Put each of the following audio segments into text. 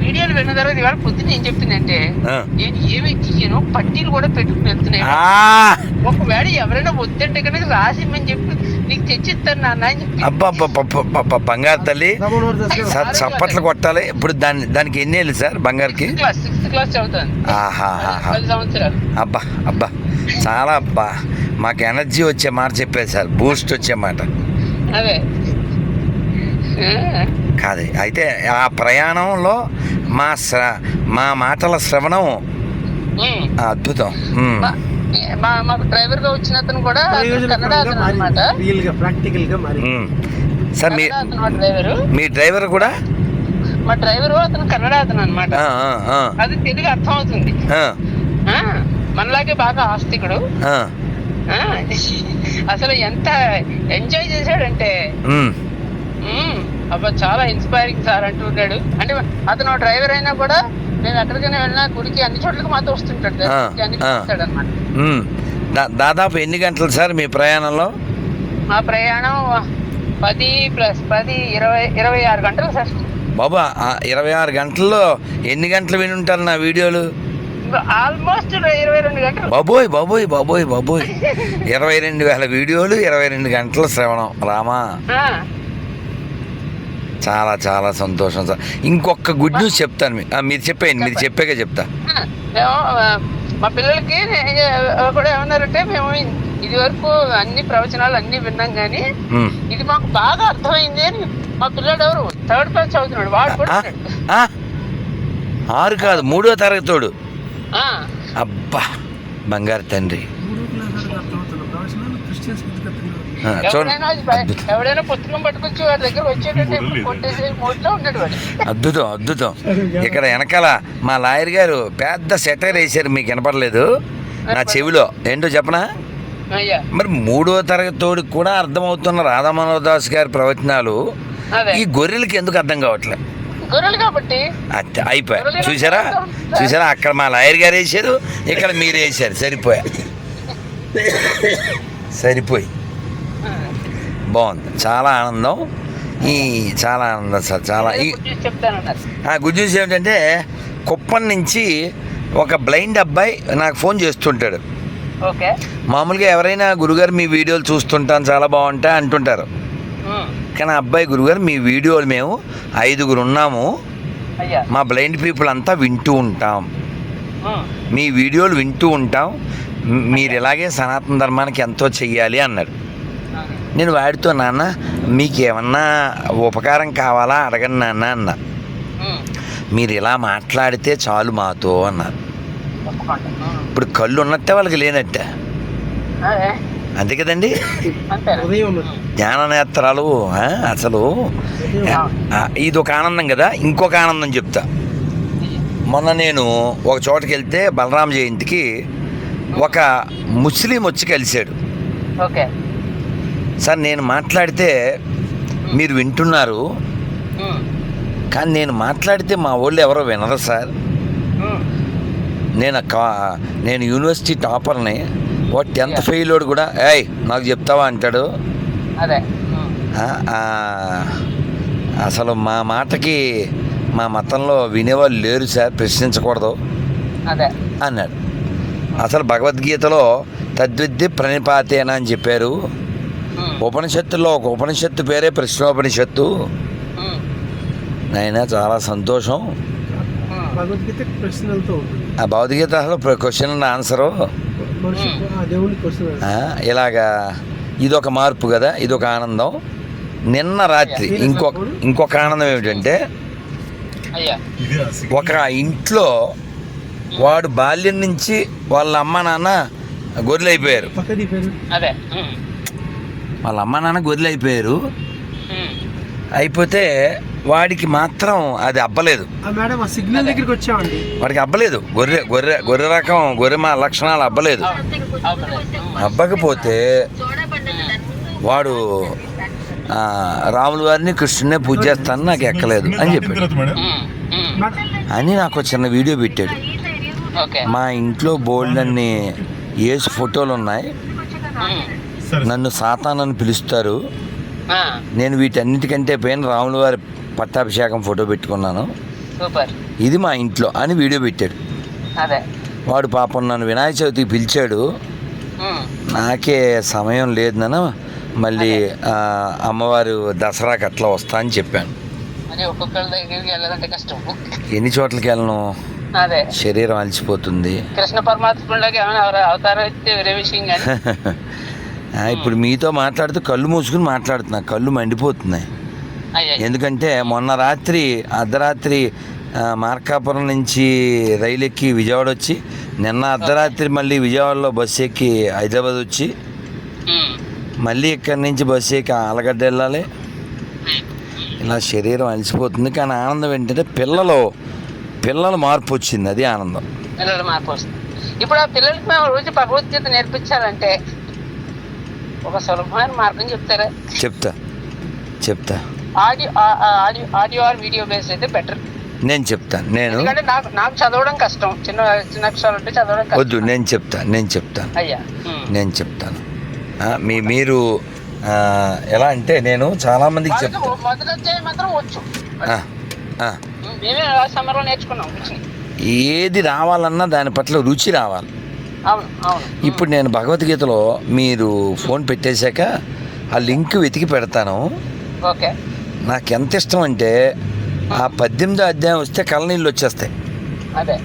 వీడియోలు విన్న తర్వాత ఇవాళ పొద్దున్న ఏం చెప్తుందంటే. నేను ఏమి తీయను పట్టీలు కూడా పెట్టుకుని వెళ్తున్నాయి. ఆ, ఒకవేళ ఎవరైనా వద్దంటే కనుక రాసిమ్మని చెప్పి నీకు తెచ్చిస్తాను నాన్న అని చెప్పి అబ్బా బంగారు తల్లి. సార్ చప్పట్లు కొట్టాలి. ఇప్పుడు దాని దానికి ఎన్ని ఏళ్ళు సార్ బంగారుకి? సిక్స్త్ క్లాస్ చదువుతాను. ఆహాహాహా. పది సంవత్సరాలు. అబ్బా అబ్బా. చాలా అబ్బా మాకు ఎనర్జీ వచ్చే మాట చెప్పేది సార్. బూస్ట్ వచ్చే మాట. అదే. కాదు. అయితే ఆ ప్రయాణంలో మా శ్ర మా మాటల శ్రవణం. అద్భుతం. మాకు డ్రైవర్గా వచ్చిన అతను కూడా కన్నడ అతను అనమాట ప్రాక్టికల్గా మారి. సార్ మీ డ్రైవరు. మీ డ్రైవర్ కూడా? మా డ్రైవరు అతను కన్నడ అతను అనమాట ఆ, ఆ, ఆ, అది తెలుగు అర్థం అవుతుంది ఆ, ఆ, మనలాగే బాగా ఆస్తికుడు. అసలు ఎంత ఎంజాయ్ చేశాడంటే. అబ్బా చాలా ఇన్స్పైరింగ్ సార్ అంటున్నాడు అంటే అతను డ్రైవర్ అయినా కూడా మేము ఎక్కడికైనా వెళ్ళినా గుడికి అన్ని చోట్లకి మాతో వస్తుంటాడు. అన్ని అనమాట దాదాపు ఎన్ని గంటలు సార్ మీ ప్రయాణంలో? మా ప్రయాణం పది ప్లస్ పది ఇరవై ఇరవై ఆరు గంటలు సార్. బాబా ఇరవై ఆరు గంటల్లో ఎన్ని గంటలు విని ఉంటారు నా వీడియోలు? ఆల్మోస్ట్ ఇరవై రెండు గంటలు. బాబోయ్ బాబోయ్ బాబోయ్ బాబోయ్. ఇరవై రెండు వేల వీడియోలు ఇరవై రెండు గంటల శ్రవణం. రామా. చాలా చాలా సంతోషం సార్. ఇంకొక గుడ్ న్యూస్ చెప్తాను మీరు చెప్పేయండి మీరు చెప్పాక చెప్తా. మా పిల్లలకి కూడా ఏమన్నారంటే మేము ఇది వరకు అన్ని ప్రవచనాలు అన్ని విన్నాం కానీ. ఇది మాకు బాగా అర్థమైంది అని మా పిల్లడు ఎవరు? థర్డ్ క్లాస్ చదువుతున్నాడు వాడు కూడా? ఆరు కాదు మూడో తరగతోడు. అబ్బా బంగారు తండ్రి. అద్భుతం. అద్భుతం ఇక్కడ వెనకాల మా లాయర్ గారు పెద్ద సెటర్ వేశారు మీకు వినపడలేదు. నా చెవిలో. ఏంటో చెప్పనా? మరి మూడో తరగతోడికి కూడా అర్థమవుతున్న రాధా మనోహర్ దాస్ గారి ప్రవచనాలు ఈ గొర్రెలకి ఎందుకు అర్థం కావట్లేదు గొర్రెలు కాబట్టి. అయిపోయా చూసారా చూసారా అక్కడ మా లాయర్ గారు వేసారు ఇక్కడ మీరు వేసారు సరిపోయా సరిపోయి. బాగుంది. చాలా ఆనందం. ఈ చాలా ఆనందం సార్ చాలా ఈ గుడ్ న్యూస్ ఏమిటంటే కుప్పం నుంచి ఒక బ్లైండ్ అబ్బాయి నాకు ఫోన్ చేస్తుంటాడు. ఓకే. మామూలుగా ఎవరైనా గురుగారు మీ వీడియోలు చూస్తుంటాను చాలా బాగుంటాయి అంటుంటారు. కానీ అబ్బాయి గురుగారు మీ వీడియోలు మేము ఐదుగురు ఉన్నాము. మా బ్లైండ్ పీపుల్ అంతా వింటూ ఉంటాం. మీ వీడియోలు వింటూ ఉంటాం. మీరు ఇలాగే సనాతన ధర్మానికి ఎంతో చెయ్యాలి అన్నాడు. నేను వాడితో నాన్న మీకు ఏమన్నా ఉపకారం కావాలా? అడగండి నాన్న అన్న. మీరు ఇలా మాట్లాడితే చాలు మాతో అన్నారు ఇప్పుడు కళ్ళు ఉన్నట్టే వాళ్ళకి లేనట్టే. అంతే కదండి? జ్ఞాననేత్రాలు అసలు ఇది ఒక ఆనందం కదా? ఇంకొక ఆనందం చెప్తా. మొన్న నేను ఒక చోటకి వెళ్తే బలరాం జయంతికి ఒక ముస్లిం వచ్చి కలిశాడు. ఓకే. సార్ నేను మాట్లాడితే మీరు వింటున్నారు. కానీ నేను మాట్లాడితే మా వాళ్ళు ఎవరో వినరు సార్. నేను కా నేను యూనివర్సిటీ టాపర్ని. ఓ టెన్త్ ఫెయిల్డ్ కూడా ఏయ్ నాకు చెప్తావా? అంటాడు. అదే. అసలు మా మాటకి మా మతంలో వినేవాళ్ళు లేరు సార్ ప్రశ్నించకూడదు అదే. అన్నాడు. అసలు భగవద్గీతలో తద్విద్య ప్రణిపాతేన అని చెప్పారు. ఉపనిషత్తులో ఒక ఉపనిషత్తు పేరే ప్రశ్నోపనిషత్తు. నాయన చాలా సంతోషం. ఆ. భగవద్గీత అసలు క్వశ్చన్ అండ్ ఆన్సరు. ఇలాగా ఇదొక మార్పు కదా ఇదొక ఆనందం. నిన్న రాత్రి ఇంకొక ఇంకొక ఆనందం ఏమిటంటే అయ్యా. ఒక ఇంట్లో వాడు బాల్యం నుంచి వాళ్ళ అమ్మ నాన్న గొర్రెలు అయిపోయారు పక్కది పేరు? అదే. ఉమ్, వాళ్ళ అమ్మ నాన్న గొర్రెలు అయిపోయారు ఉమ్, అయిపోతే వాడికి మాత్రం అది అబ్బలేదు. ఆ మేడం ఆ సిగ్నల్ దగ్గరికి వచ్చామండి. వాడికి అబ్బలేదు. గొర్రె గొర్రె గొర్రె రకం గొర్రె మా లక్షణాలు అబ్బలేదు. అబ్బకపోతే వాడు ఆ, రాముల వారిని కృష్ణునే పూజ చేస్తాను నాకు ఎక్కలేదు అని చెప్పాడు. అని నాకు చిన్న వీడియో పెట్టాడు. మా ఇంట్లో బోల్డ్ అన్ని ఏసు ఫోటోలు ఉన్నాయి నన్ను సాతాన్ అని పిలుస్తారు. ఆ, నేను వీటన్నిటికంటే పైన రాముల వారి పట్టాభిషేకం ఫోటో పెట్టుకున్నాను. సూపర్. ఇది మా ఇంట్లో అని వీడియో పెట్టాడు. అదే. వాడు పాపం నన్ను వినాయక చవితికి పిలిచాడు. నాకే సమయం లేదు నాన్న. మళ్ళీ అమ్మవారు దసరాకి అట్లా వస్తా అని చెప్పాను. మరి ఒక్కొక్కరి దగ్గరికి వెళ్ళాలంటే కష్టం. ఎన్ని చోట్లకి వెళ్ళను? శరీరం అలసిపోతుంది. కృష్ణ పరమాత్మలోకి ఏమైనా అవర- అవతారం ఇస్తే వేరే విషయం కానీ ఆ, ఇప్పుడు మీతో మాట్లాడుతూ కళ్ళు మూసుకుని మాట్లాడుతున్నా. కళ్ళు మండిపోతున్నాయి. ఎందుకంటే మొన్న రాత్రి అర్ధరాత్రి మార్కాపురం నుంచి రైలు ఎక్కి విజయవాడ వచ్చి నిన్న అర్ధరాత్రి మళ్ళీ విజయవాడలో బస్సు ఎక్కి హైదరాబాద్ వచ్చి మళ్ళీ ఇక్కడి నుంచి బస్సు ఎక్కి ఆలగడ్డ వెళ్ళాలి. ఇలా శరీరం అలసిపోతుంది. కానీ ఆనందం ఏంటంటే పిల్లలు పిల్లల మార్పు వచ్చింది అది ఆనందం. పిల్లలు మార్పు వస్తుంది. ఇప్పుడు ఆ పిల్లలకి మేము రోజు భగవద్గీత నేర్పించాలంటే ఒక సులభమైన మార్గం చెప్తారా? చెప్తా చెప్తా. Audio audio audio or video base అయితే బెటర్. నేను చెప్తాను నేను ఎందుకంటే నాకు నాకు చదవడం కష్టం. చిన్న చిన్న అక్షరాలు అంటే చదవడం కష్టం. వద్దు నేను చెప్తాను నేను చెప్తాను అయ్యా. నేను చెప్తాను. మీ మీరు ఎలా అంటే నేను చాలామందికి చెప్తాను అధ్యాయం మాత్రం వచ్చు. మేమే సమ్మర్లో నేర్చుకున్నాం. ఏది రావాలన్నా దాని పట్ల రుచి రావాలి. అవును అవును. ఇప్పుడు నేను భగవద్గీతలో మీరు ఫోన్ పెట్టేశాక ఆ లింక్ వెతికి పెడతాను. ఓకే. నాకు ఎంత ఇష్టం అంటే ఆ పద్దెనిమిదో అధ్యాయం వస్తే కళ్ళనీళ్ళు వచ్చేస్తాయి. అదే.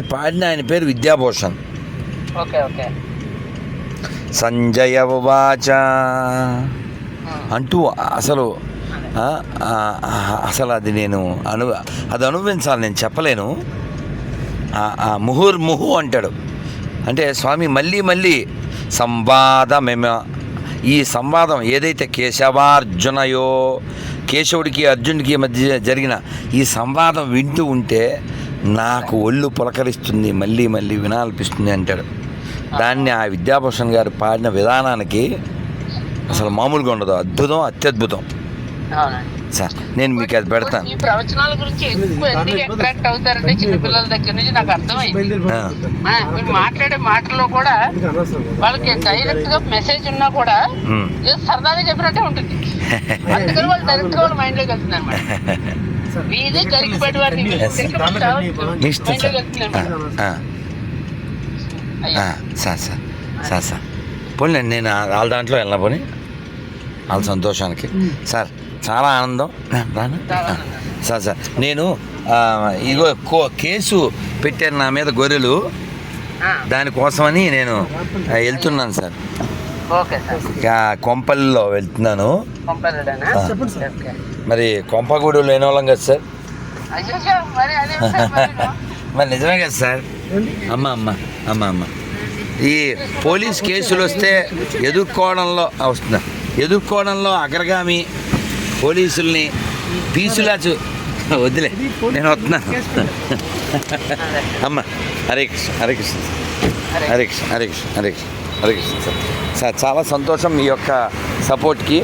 పాడిన ఆయన పేరు Vidyabhushan. Okay okay. Sanjaya um. అంటూ అసలు అసలు అది నేను అను అది అనుభవించాలి నేను చెప్పలేను. ఆ, ముహుర్ ముహు అంటాడు. అంటే స్వామి మళ్ళీ మళ్ళీ సంవాదమేమ ఈ సంవాదం ఏదైతే కేశవార్జునయో కేశవుడికి అర్జునుడికి మధ్య జరిగిన ఈ సంవాదం వింటూ ఉంటే నాకు ఒళ్ళు పులకరిస్తుంది మళ్ళీ మళ్ళీ వినాలనిపిస్తుంది అంటాడు. దాన్ని ఆ విద్యాభూషణ్ గారు పాడిన విధానానికి అసలు మామూలుగా ఉండదు అద్భుతం అత్యద్భుతం. సార్ నేను మీకు అది పెడతాను. ఈ ప్రవచనాల గురించి ఎక్కువ ఎందుకు అట్రాక్ట్ అవుతారంటే చిన్నపిల్లల దగ్గర నుంచి నాకు అర్థమైంది. మీరు మాట్లాడే మాటల్లో కూడా వాళ్ళకి డైరెక్ట్గా మెసేజ్ ఉన్నా కూడా. ఏదో సరదాగా చెప్పినట్టే ఉంటుంది. అందుకని వాళ్ళు డైరెక్ట్గా వాళ్ళ మైండ్లోకి వెళ్తుంది అనమాట సార్. Sir sir. సార్ పోనీ నేను వాళ్ళ దాంట్లో వెళ్ళిన పోనీ? వాళ్ళ సంతోషానికి. సార్ చాలా ఆనందం. Sir sir. నేను ఇగో కో- కేసు పెట్టాను నా మీద గొర్రెలు. దానికోసమని నేను వెళ్తున్నాను సార్. Okay sir. ఇక కొంపల్లో వెళ్తున్నాను. మరి కొంపగూడు లేని వాళ్ళం కదా సార్. మరి నిజమే కదా సార్. అమ్మ అమ్మ అమ్మ అమ్మ. ఈ పోలీస్ కేసులు వస్తే ఎదుర్కోవడంలో వస్తున్నా. ఎదుర్కోవడంలో అగ్రగామి పోలీసుల్ని పీసులా చూ వదిలే నేను వస్తున్నాను అమ్మ హరే కృష్ణ హరే కృష్ణ. హరే కృష్ణ హరే కృష్ణ హరే కృష్ణ. హరే కృష్ణ. సార్ సార్ చాలా సంతోషం మీ యొక్క సపోర్ట్కి.